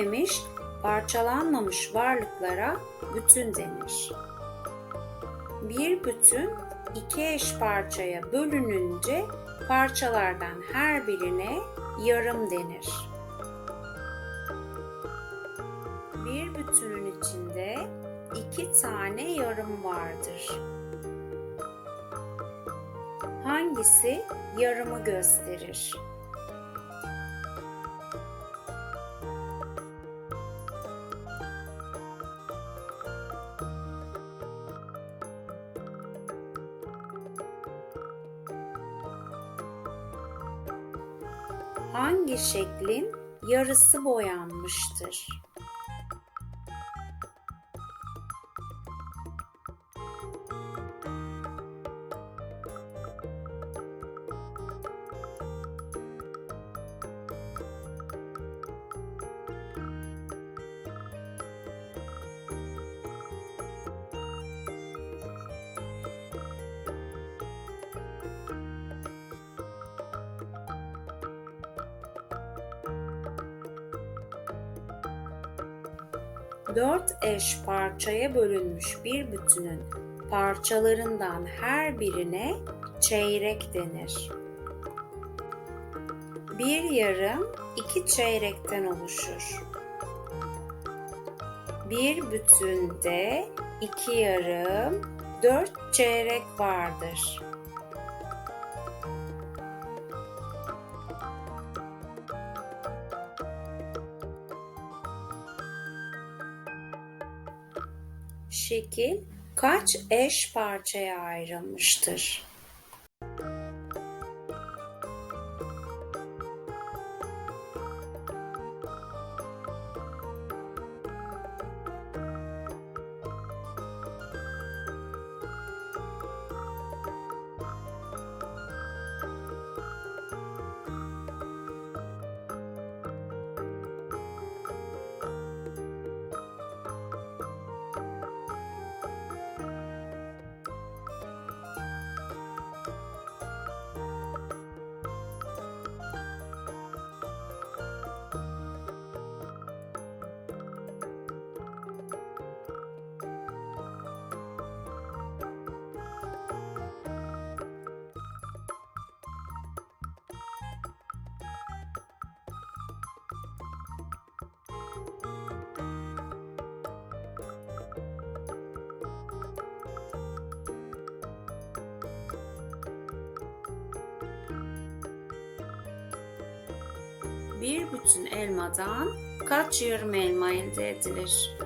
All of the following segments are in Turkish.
bölünmemiş, parçalanmamış varlıklara bütün denir. Bir bütün iki eş parçaya bölününce parçalardan her birine yarım denir. Bir bütünün içinde iki tane yarım vardır. Hangisi yarımı gösterir? Hangi şeklin yarısı boyanmıştır? Dört eş parçaya bölünmüş bir bütünün parçalarından her birine çeyrek denir. Bir yarım iki çeyrekten oluşur. Bir bütünde iki yarım dört çeyrek vardır. Şekil kaç eş parçaya ayrılmıştır? Bir bütün elmadan kaç yarım elma elde edilir?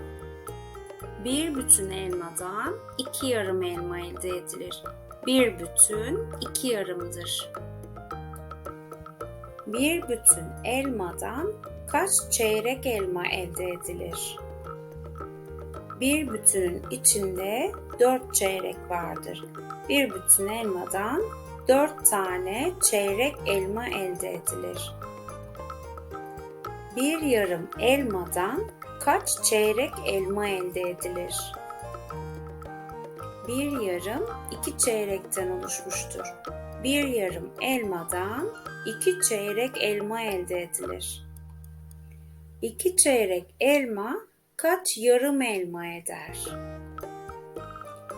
Bir bütün elmadan iki yarım elma elde edilir. Bir bütün iki yarımdır. Bir bütün elmadan kaç çeyrek elma elde edilir? Bir bütünün içinde dört çeyrek vardır. Bir bütün elmadan dört tane çeyrek elma elde edilir. Bir yarım elmadan kaç çeyrek elma elde edilir? Bir yarım iki çeyrekten oluşmuştur. Bir yarım elmadan iki çeyrek elma elde edilir. İki çeyrek elma kaç yarım elma eder?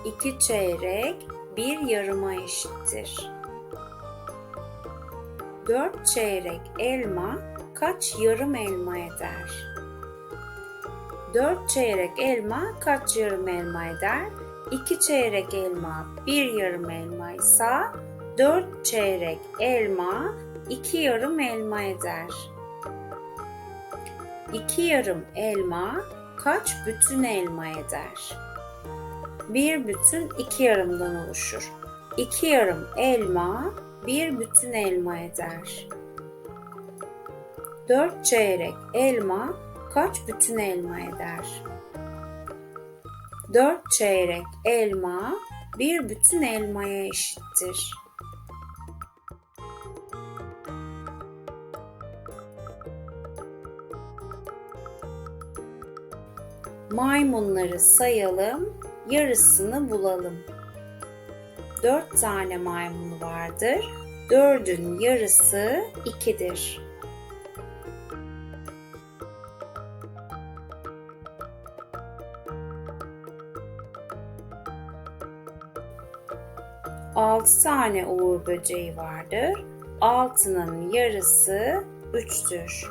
İki çeyrek bir yarıma eşittir. Dört çeyrek elma kaç yarım elma eder? 4 çeyrek elma kaç yarım elma eder? 2 çeyrek elma 1 yarım elma ise 4 çeyrek elma 2 yarım elma eder. 2 yarım elma kaç bütün elma eder? Bir bütün iki yarımdan oluşur. 2 yarım elma bir bütün elma eder. 4 çeyrek elma kaç bütün elma eder? 4 çeyrek elma bir bütün elmaya eşittir. Maymunları sayalım, yarısını bulalım dört tane maymun vardır. Dördün yarısı ikidir. Altı tane uğur böceği vardır. Altının yarısı üçtür.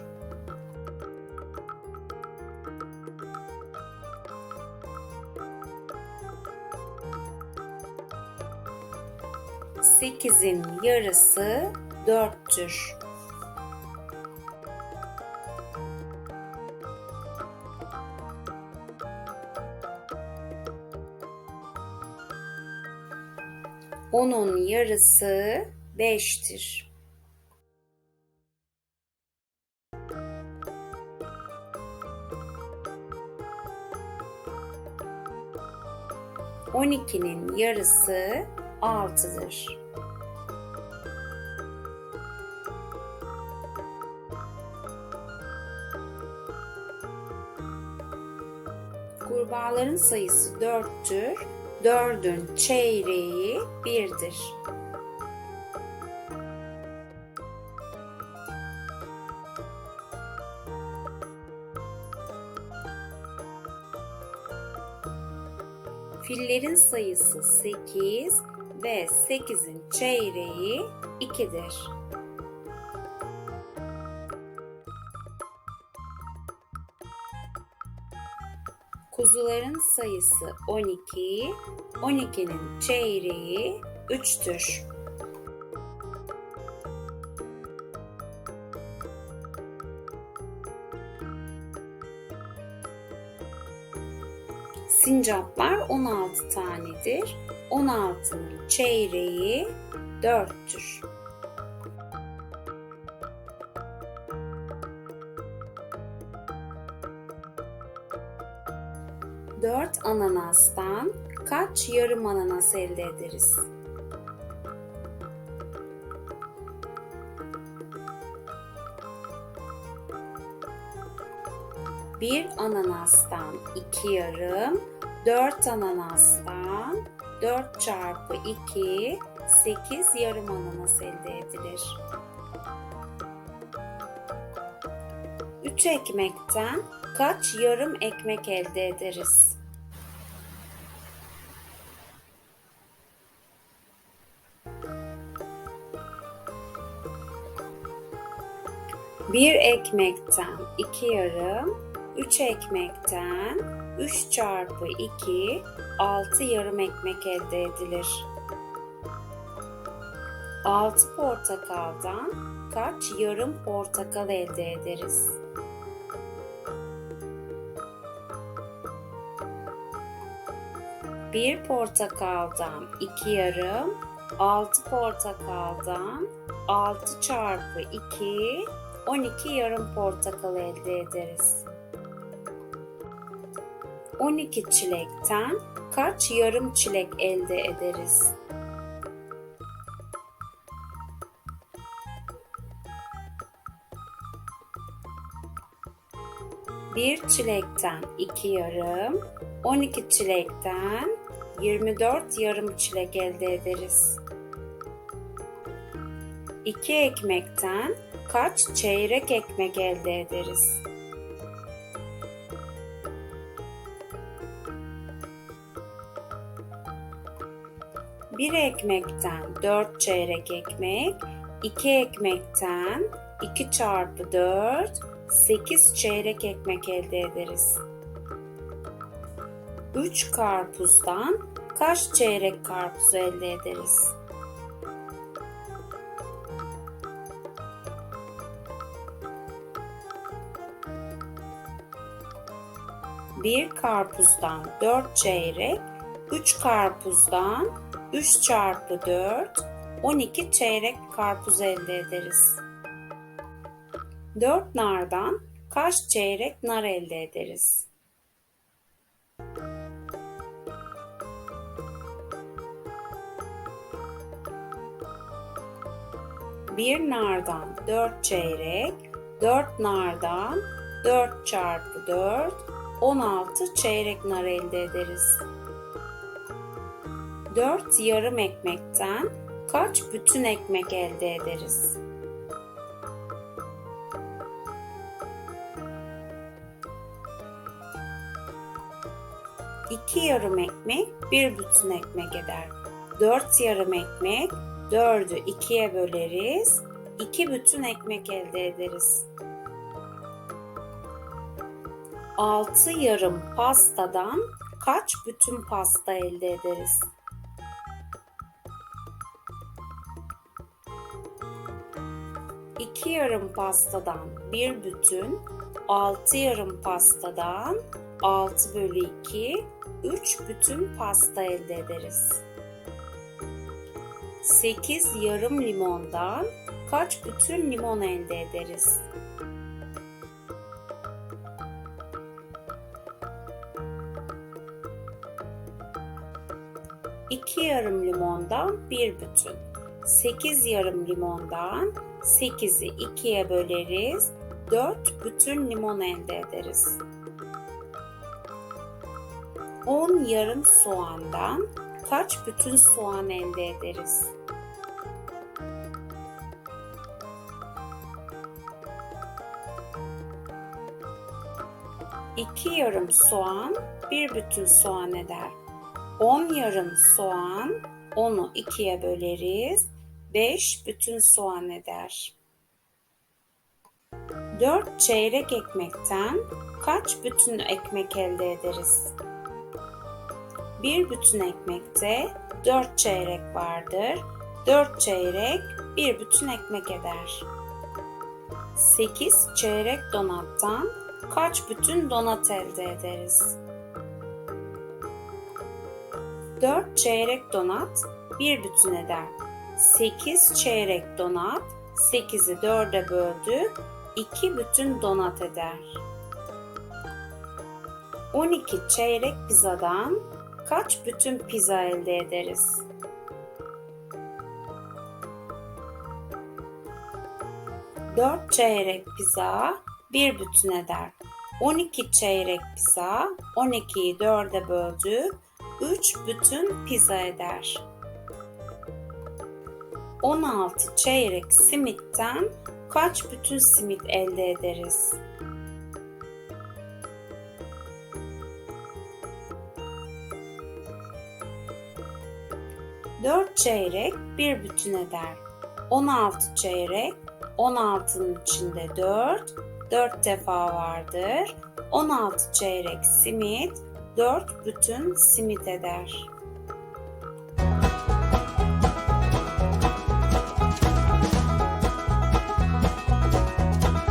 8'in yarısı 4'tür. Onun yarısı 5'tir. On ikinin yarısı altıdır. Kurbağaların sayısı dörttür. Dördün çeyreği birdir. Fillerin sayısı sekiz ve sekizin çeyreği ikidir. Kuzuların sayısı 12, 12'nin çeyreği 3'tür. Sincaplar 16 tanedir. 16'nın çeyreği 4'tür. Dört ananastan kaç yarım ananas elde ederiz? Bir ananastan iki yarım, dört ananastan dört çarpı iki, sekiz yarım ananas elde edilir. Üç ekmekten kaç yarım ekmek elde ederiz? Bir ekmekten iki yarım, üç ekmekten üç çarpı iki, altı yarım ekmek elde edilir. Altı portakaldan kaç yarım portakal elde ederiz? Bir portakaldan iki yarım, altı portakaldan altı çarpı iki, on iki yarım portakal elde ederiz. 12 çilekten kaç yarım çilek elde ederiz? Bir çilekten iki yarım, 12 çilekten 24 yarım çilek elde ederiz. İki ekmekten kaç çeyrek ekmek elde ederiz? Bir ekmekten dört çeyrek ekmek, iki ekmekten iki çarpı dört, sekiz çeyrek ekmek elde ederiz. Üç karpuzdan kaç çeyrek karpuz elde ederiz? Bir karpuzdan dört çeyrek, üç karpuzdan 3 çarpı 4, 12 çeyrek karpuz elde ederiz. 4 nardan kaç çeyrek nar elde ederiz? Bir nardan 4 çeyrek, 4 nardan 4 çarpı 4, 16 çeyrek nar elde ederiz. 4 yarım ekmekten kaç bütün ekmek elde ederiz? İki yarım ekmek bir bütün ekmek eder. 4 yarım ekmek, 4'ü 2'ye böleriz. 2 bütün ekmek elde ederiz. 6 yarım pastadan kaç bütün pasta elde ederiz? İki yarım pastadan bir bütün, altı yarım pastadan 6 bölü 2, 3 bütün pasta elde ederiz. 8 yarım limondan kaç bütün limon elde ederiz? İki yarım limondan bir bütün. 8 yarım limondan 8'i 2'ye böleriz. 4 bütün limon elde ederiz. 10 yarım soğandan kaç bütün soğan elde ederiz? İki yarım soğan bir bütün soğan eder. 10 yarım soğan, onu ikiye böleriz. 5 bütün soğan eder. 4 çeyrek ekmekten kaç bütün ekmek elde ederiz? Bir bütün ekmekte 4 çeyrek vardır. 4 çeyrek bir bütün ekmek eder. 8 çeyrek donattan kaç bütün donat elde ederiz? 4 çeyrek donat bir bütün eder. 8 çeyrek donat 8'i 4'e böldük 2 bütün donat eder. 12 çeyrek pizzadan kaç bütün pizza elde ederiz? Dört çeyrek pizza bir bütün eder. 12 çeyrek pizza 12'yi 4'e böldük 3 bütün pizza eder. 16 çeyrek simitten kaç bütün simit elde ederiz? Dört çeyrek bir bütün eder. 16 çeyrek 16'nın içinde 4, 4 defa vardır. 16 çeyrek simit 4 bütün simit eder.